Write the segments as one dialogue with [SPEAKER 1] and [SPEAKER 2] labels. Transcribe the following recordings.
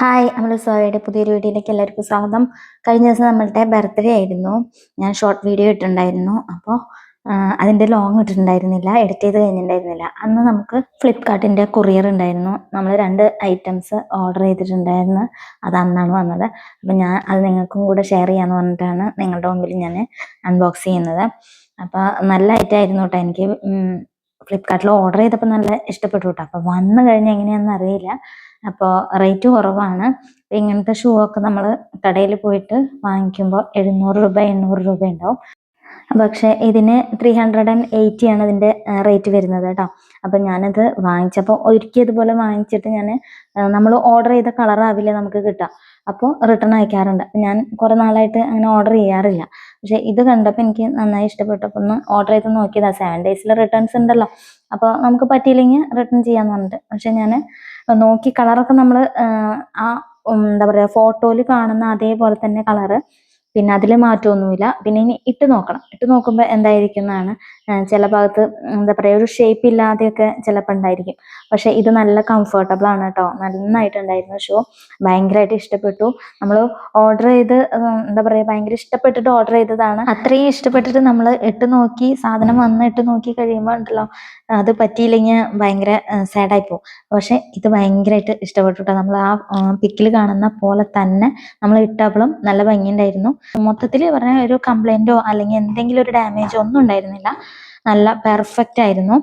[SPEAKER 1] Hi നമ്മൾ സോയയുടെ പുതിയൊരു വീഡിയോയിലേക്ക് എല്ലാവർക്കും സ്വാഗതം. കഴിഞ്ഞ ദിവസം നമ്മളുടെ ബർത്ത്ഡേ ആയിരുന്നു. ഞാൻ ഷോർട്ട് വീഡിയോ ഇട്ടിട്ടുണ്ടായിരുന്നു. അപ്പോൾ അതിന്റെ ലോങ് ഇട്ടിട്ടുണ്ടായിരുന്നില്ല. എഡിറ്റ് ചെയ്ത് കഴിഞ്ഞിട്ടുണ്ടായിരുന്നില്ല. അന്ന് നമുക്ക് ഫ്ലിപ്കാർട്ടിന്റെ കൊറിയർ ഉണ്ടായിരുന്നു. നമ്മൾ രണ്ട് ഐറ്റംസ് ഓർഡർ ചെയ്തിട്ടുണ്ടായിരുന്നു. അത് അന്നാണ് വന്നത്. അപ്പം ഞാൻ അത് നിങ്ങൾക്കും കൂടെ ഷെയർ ചെയ്യാമെന്ന് പറഞ്ഞിട്ടാണ് നിങ്ങളുടെ മുമ്പിൽ ഞാൻ അൺബോക്സ് ചെയ്യുന്നത്. അപ്പോൾ നല്ല ഐറ്റം ആയിരുന്നു കേട്ടോ എനിക്ക്. ഫ്ലിപ്കാർട്ടിൽ ഓർഡർ ചെയ്തപ്പോൾ നല്ല ഇഷ്ടപ്പെട്ടു കേട്ടോ അപ്പോൾ വന്നു കഴിഞ്ഞാൽ എങ്ങനെയാണെന്ന് അറിയില്ല. അപ്പോൾ റേറ്റ് കുറവാണ്. ഇങ്ങനത്തെ ഷൂ ഒക്കെ നമ്മൾ കടയിൽ പോയിട്ട് വാങ്ങിക്കുമ്പോൾ എഴുന്നൂറ് രൂപ എണ്ണൂറ് രൂപ ഉണ്ടാവും. പക്ഷെ ഇതിന് ത്രീ ഹൺഡ്രഡ് ആൻഡ് എയ്റ്റി ആണ് ഇതിന്റെ റേറ്റ് വരുന്നത് കേട്ടോ അപ്പം ഞാനത് വാങ്ങിച്ചപ്പോൾ ഒരിക്കൽ ഇതുപോലെ വാങ്ങിച്ചിട്ട് ഞാൻ നമ്മൾ ഓർഡർ ചെയ്ത കളറാവില്ല നമുക്ക് കിട്ടുക അപ്പോൾ റിട്ടേൺ അയക്കാറുണ്ട്. ഞാൻ കുറേ നാളായിട്ട് അങ്ങനെ ഓർഡർ ചെയ്യാറില്ല. പക്ഷെ ഇത് കണ്ടപ്പോൾ എനിക്ക് നന്നായി ഇഷ്ടപ്പെട്ടപ്പോൾ ഒന്ന് ഓർഡർ ചെയ്ത് നോക്കിയതാ. സെവൻ ഡേയ്സിൽ റിട്ടേൺസ് ഉണ്ടല്ലോ. അപ്പോൾ നമുക്ക് പറ്റിയില്ലെങ്കിൽ റിട്ടേൺ ചെയ്യാന്ന് പറഞ്ഞിട്ട്. പക്ഷേ ഞാൻ നോക്കി കളറൊക്കെ നമ്മൾ ആ എന്താ പറയുക ഫോട്ടോയിൽ കാണുന്ന അതേപോലെ തന്നെ കളറ് പിന്നെ അതിൽ മാറ്റമൊന്നുമില്ല. പിന്നെ ഇനി ഇട്ട് നോക്കണം. ഇട്ട് നോക്കുമ്പോൾ എന്തായിരിക്കും എന്നാണ് ചില ഭാഗത്ത് എന്താ പറയുക ഒരു ഷേപ്പ് ഇല്ലാതെയൊക്കെ ചിലപ്പോൾ ഉണ്ടായിരിക്കും. പക്ഷേ ഇത് നല്ല കംഫർട്ടബിൾ ആണ് കേട്ടോ നന്നായിട്ടുണ്ടായിരുന്നു ഷോ ഭയങ്കരമായിട്ട് ഇഷ്ടപ്പെട്ടു. നമ്മൾ ഓർഡർ ചെയ്ത് എന്താ പറയുക ഭയങ്കര ഇഷ്ടപ്പെട്ടിട്ട് ഓർഡർ ചെയ്തതാണ്. അത്രയും ഇഷ്ടപ്പെട്ടിട്ട് നമ്മൾ ഇട്ട് നോക്കി സാധനം വന്ന് ഇട്ട് നോക്കി കഴിയുമ്പോൾ ഉണ്ടല്ലോ അത് പറ്റിയില്ലെങ്കിൽ ഭയങ്കര സാഡായി പോകും. പക്ഷെ ഇത് ഭയങ്കരമായിട്ട് ഇഷ്ടപ്പെട്ടു കേട്ടോ നമ്മൾ ആ പിക്കിൽ കാണുന്ന പോലെ തന്നെ നമ്മൾ ഇട്ടപ്പോഴും നല്ല ഭംഗിയുണ്ടായിരുന്നു. മൊത്തത്തിൽ പറഞ്ഞ ഒരു കംപ്ലൈന്റോ അല്ലെങ്കിൽ എന്തെങ്കിലും ഒരു ഡാമേജോ ഒന്നും ഉണ്ടായിരുന്നില്ല. നല്ല പെർഫെക്റ്റ് ആയിരുന്നു.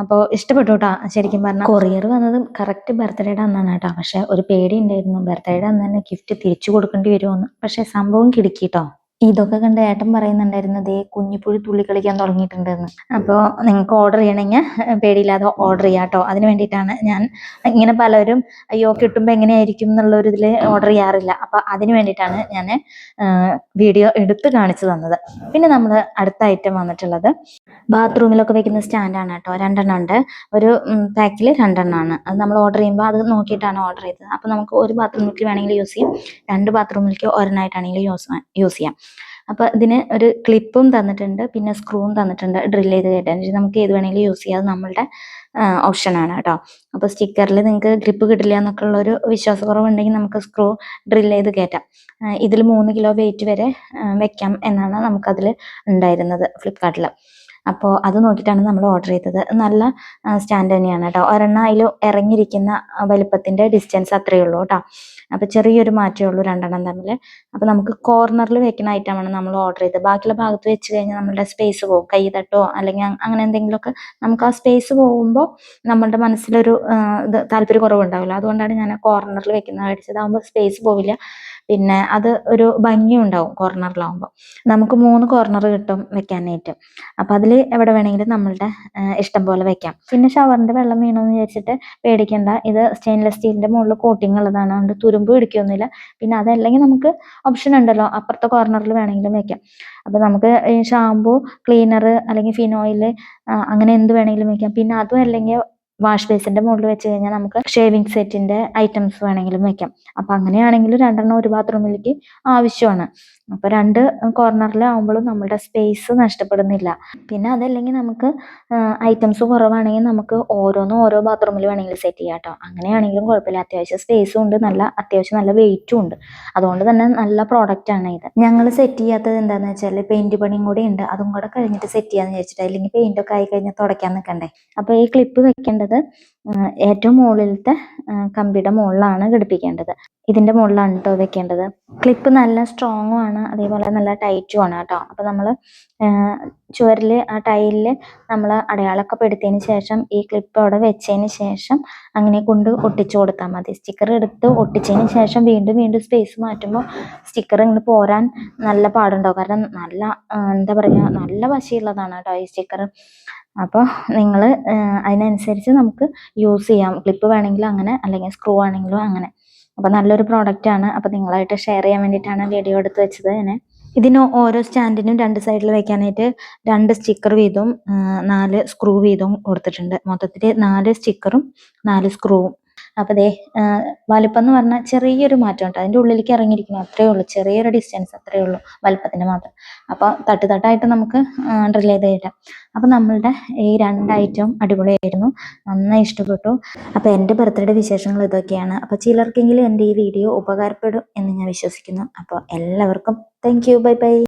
[SPEAKER 1] അപ്പോൾ ഇഷ്ടപ്പെട്ടു കേട്ടോ ശരിക്കും പറഞ്ഞാൽ കൊറിയർ വന്നത് കറക്റ്റ് ബർത്ത്ഡേയുടെ അന്നാണ് കേട്ടോ. പക്ഷെ ഒരു പേടി ഉണ്ടായിരുന്നു. ബർത്ത്ഡേയുടെ അന്ന് തന്നെ ഗിഫ്റ്റ് തിരിച്ചു കൊടുക്കേണ്ടി വരുമെന്ന് പക്ഷെ സംഭവം കിടക്കിട്ടോ? ഇതൊക്കെ കണ്ട് ഏട്ടൻ പറയുന്നുണ്ടായിരുന്നു ദേ കുഞ്ഞിപ്പുഴി തുള്ളി കളിക്കാൻ തുടങ്ങിയിട്ടുണ്ടെന്ന്. അപ്പോൾ നിങ്ങൾക്ക് ഓർഡർ ചെയ്യണമെങ്കിൽ പേടിയില്ലാതെ ഓർഡർ ചെയ്യാം കേട്ടോ അതിന് വേണ്ടിയിട്ടാണ് ഞാൻ ഇങ്ങനെ പലരും അയ്യോ കിട്ടുമ്പോൾ എങ്ങനെയായിരിക്കും? എന്നുള്ള ഒരു ഇതിൽ ഓർഡർ ചെയ്യാറില്ല. അപ്പോൾ അതിന് വേണ്ടിയിട്ടാണ് ഞാൻ വീഡിയോ എടുത്ത് കാണിച്ചു തന്നത്. പിന്നെ നമ്മൾ അടുത്ത ഐറ്റം വന്നിട്ടുള്ളത് ബാത്റൂമിലൊക്കെ വെക്കുന്ന സ്റ്റാൻഡാണ് കേട്ടോ രണ്ടെണ്ണം ഉണ്ട്. ഒരു പാക്കിൽ രണ്ടെണ്ണമാണ് അത് നമ്മൾ ഓർഡർ ചെയ്യുമ്പോൾ അത് നോക്കിയിട്ടാണ് ഓർഡർ ചെയ്തത്. അപ്പോൾ നമുക്ക് ഒരു ബാത്റൂമിലേക്ക് വേണമെങ്കിൽ യൂസ് ചെയ്യാം. രണ്ട് ബാത്റൂമിലേക്ക് ഒരെണ്ണമായിട്ടാണെങ്കിലും യൂസ് യൂസ് ചെയ്യാം. അപ്പോൾ ഇതിന് ഒരു ക്ലിപ്പും തന്നിട്ടുണ്ട് പിന്നെ സ്ക്രൂവും തന്നിട്ടുണ്ട് ഡ്രിൽ ചെയ്ത് കയറ്റാൻ നമുക്ക് ഏത് വേണമെങ്കിലും യൂസ് ചെയ്യാം. അത് നമ്മളുടെ ഓപ്ഷനാണ് കേട്ടോ. അപ്പോൾ സ്റ്റിക്കറിൽ നിങ്ങൾക്ക് ഗ്രിപ്പ് കിട്ടില്ല എന്നൊക്കെ ഉള്ള ഒരു വിശ്വാസക്കുറവുണ്ടെങ്കിൽ നമുക്ക് സ്ക്രൂ ഡ്രിൽ ചെയ്ത് കയറ്റാം ഇതിൽ മൂന്ന് കിലോ വെയിറ്റ് വരെ വെക്കാം എന്നാണ് നമുക്കതിൽ ഉണ്ടായിരുന്നത് ഫ്ലിപ്കാർട്ടിൽ അപ്പോൾ അത് നോക്കിയിട്ടാണ് നമ്മൾ ഓർഡർ ചെയ്തത്. നല്ല സ്റ്റാൻഡ് തന്നെയാണ് കേട്ടോ. ഒരെണ്ണം അതിൽ ഇറങ്ങിയിരിക്കുന്ന വലുപ്പത്തിന്റെ ഡിസ്റ്റൻസ് അത്രയേ ഉള്ളൂ കേട്ടോ. അപ്പോൾ ചെറിയൊരു മാറ്റമേ ഉള്ളൂ രണ്ടെണ്ണം തമ്മിൽ അപ്പോൾ നമുക്ക് കോർണറിൽ വെക്കുന്ന ഐറ്റമാണ് നമ്മൾ ഓർഡർ ചെയ്തത്. ബാക്കിയുള്ള ഭാഗത്ത് വെച്ച് കഴിഞ്ഞാൽ നമ്മുടെ സ്പേസ് പോകും. കൈ തട്ടോ അല്ലെങ്കിൽ അങ്ങനെ എന്തെങ്കിലുമൊക്കെ നമുക്ക് ആ സ്പേസ് പോകുമ്പോൾ നമ്മളുടെ മനസ്സിലൊരു ഇത് താല്പര്യക്കുറവുണ്ടാവില്ല അതുകൊണ്ടാണ് ഞാൻ കോർണറിൽ വെക്കുന്നത്. മേടിച്ചത് സ്പേസ് പോവില്ല. പിന്നെ അത് ഒരു ഭംഗി ഉണ്ടാവും കോർണറിലാവുമ്പോൾ നമുക്ക് മൂന്ന് കോർണർ കിട്ടും വെക്കാനായിട്ട്. അപ്പം അതിൽ എവിടെ വേണമെങ്കിലും നമ്മളുടെ ഇഷ്ടം പോലെ വെക്കാം. പിന്നെ ഷവറിന്റെ വെള്ളം വീണമെന്ന് വിചാരിച്ചിട്ട് പേടിക്കേണ്ട. ഇത് സ്റ്റെയിൻലെസ് സ്റ്റീലിന്റെ മുകളിൽ കോട്ടിങ് ഉള്ളതാണ്. അതുകൊണ്ട് തുരുമ്പ് പിടിക്കൊന്നുമില്ല. പിന്നെ അതല്ലെങ്കിൽ നമുക്ക് ഓപ്ഷൻ ഉണ്ടല്ലോ. അപ്പുറത്തെ കോർണറിൽ വേണമെങ്കിലും വെക്കാം. അപ്പോൾ നമുക്ക് ഷാമ്പു ക്ലീനർ അല്ലെങ്കിൽ ഫിനോയിൽ അങ്ങനെ എന്ത് വേണമെങ്കിലും വെക്കാം. പിന്നെ അതും അല്ലെങ്കിൽ വാഷ് ബേസിന്റെ മുകളിൽ വെച്ച് കഴിഞ്ഞാൽ നമുക്ക് ഷേവിംഗ് സെറ്റിന്റെ ഐറ്റംസ് വേണമെങ്കിലും വെക്കാം. അപ്പൊ അങ്ങനെയാണെങ്കിലും രണ്ടെണ്ണം ഒരു ബാത്റൂമിലേക്ക് ആവശ്യമാണ്. അപ്പൊ രണ്ട് കോർണറിലാവുമ്പോഴും നമ്മുടെ സ്പേസ് നഷ്ടപ്പെടുന്നില്ല. പിന്നെ അതല്ലെങ്കിൽ നമുക്ക് ഐറ്റംസ് കുറവാണെങ്കിൽ നമുക്ക് ഓരോന്നും ഓരോ ബാത്റൂമിൽ വേണമെങ്കിൽ സെറ്റ് ചെയ്യാം കേട്ടോ. അങ്ങനെയാണെങ്കിലും കുഴപ്പമില്ല. അത്യാവശ്യം സ്പേസും ഉണ്ട്. നല്ല അത്യാവശ്യം നല്ല വെയിറ്റും ഉണ്ട്. അതുകൊണ്ട് തന്നെ നല്ല പ്രോഡക്റ്റ് ആണ് ഇത്. ഞങ്ങൾ സെറ്റ് ചെയ്യാത്തത് എന്താണെന്ന് വെച്ചാൽ പെയിന്റ് പണിയും കൂടി ഉണ്ട്. അതും കൂടെ കഴിഞ്ഞിട്ട് സെറ്റ് ചെയ്യാന്ന് വിചാരിച്ചിട്ട്. അല്ലെങ്കിൽ പെയിന്റ് ഒക്കെ ആയി കഴിഞ്ഞാൽ തുടയ്ക്കാൻ നിൽക്കണ്ടേ അപ്പൊ ഈ ക്ലിപ്പ് വെക്കേണ്ടത് ഏറ്റവും മുകളിലത്തെ കമ്പിയുടെ മുകളിലാണ് ഘടിപ്പിക്കേണ്ടത്. ഇതിന്റെ മുകളിലാണ് കേട്ടോ വെക്കേണ്ടത്. ക്ലിപ്പ് നല്ല സ്ട്രോങ്ങും ആണ്. അതേപോലെ നല്ല ടൈറ്റും ആണ് കേട്ടോ അപ്പൊ നമ്മൾ ചുവരിൽ ആ ടൈലിൽ നമ്മൾ അടയാളമൊക്കെ പെടുത്തിയതിന് ശേഷം ഈ ക്ലിപ്പ് അവിടെ വെച്ചതിന് ശേഷം അങ്ങനെ കൊണ്ട് ഒട്ടിച്ചു കൊടുത്താൽ മതി. സ്റ്റിക്കർ എടുത്ത് ഒട്ടിച്ചതിന് ശേഷം വീണ്ടും വീണ്ടും സ്പേസ് മാറ്റുമ്പോൾ സ്റ്റിക്കർ ഇങ്ങോട്ട് പോരാൻ നല്ല പാടുണ്ടാവും. കാരണം നല്ല എന്താ പറയുക നല്ല വശയുള്ളതാണ് കേട്ടോ ഈ സ്റ്റിക്കർ അപ്പോൾ നിങ്ങൾ അതിനനുസരിച്ച് നമുക്ക് യൂസ് ചെയ്യാം. ക്ലിപ്പ് വേണമെങ്കിലും അങ്ങനെ അല്ലെങ്കിൽ സ്ക്രൂ ആണെങ്കിലും അങ്ങനെ. അപ്പോൾ നല്ലൊരു പ്രോഡക്റ്റ് ആണ്. അപ്പോൾ നിങ്ങളായിട്ട് ഷെയർ ചെയ്യാൻ വേണ്ടിയിട്ടാണ് വീഡിയോ എടുത്ത് വെച്ചത് ഞാൻ ഇതിന് ഓരോ സ്റ്റാൻഡിനും രണ്ട് സൈഡിൽ വെക്കാനായിട്ട് രണ്ട് സ്റ്റിക്കർ വീതവും നാല് സ്ക്രൂ വീതവും കൊടുത്തിട്ടുണ്ട്. മൊത്തത്തിൽ നാല് സ്റ്റിക്കറും നാല് സ്ക്രൂവും അപ്പോൾ ദേ വലുപ്പം എന്ന് പറഞ്ഞാൽ ചെറിയൊരു മാറ്റം ഉണ്ട് അതിന്റെ ഉള്ളിലേക്ക് ഇറങ്ങിയിരിക്കുന്നു. അത്രേ ഉള്ളൂ. ചെറിയൊരു ഡിസ്റ്റൻസ് അത്രേ ഉള്ളൂ വലിപ്പത്തിന്റെ മാത്രം. അപ്പോൾ തട്ട് തട്ടായിട്ട് നമുക്ക് ഡ്രിൽ ചെയ്ത് കിട്ടാം അപ്പോൾ നമ്മളുടെ ഈ രണ്ട് ഐറ്റം അടിപൊളിയായിരുന്നു. നന്നായി ഇഷ്ടപ്പെട്ടു. അപ്പോൾ എന്റെ ബർത്ത്ഡേ വിശേഷങ്ങൾ ഇതൊക്കെയാണ്. അപ്പോൾ ചിലർക്കെങ്കിലും എന്റെ ഈ വീഡിയോ ഉപകാരപ്പെടും എന്ന് ഞാൻ വിശ്വസിക്കുന്നു. അപ്പോൾ എല്ലാവർക്കും താങ്ക് യു ബൈ ബൈ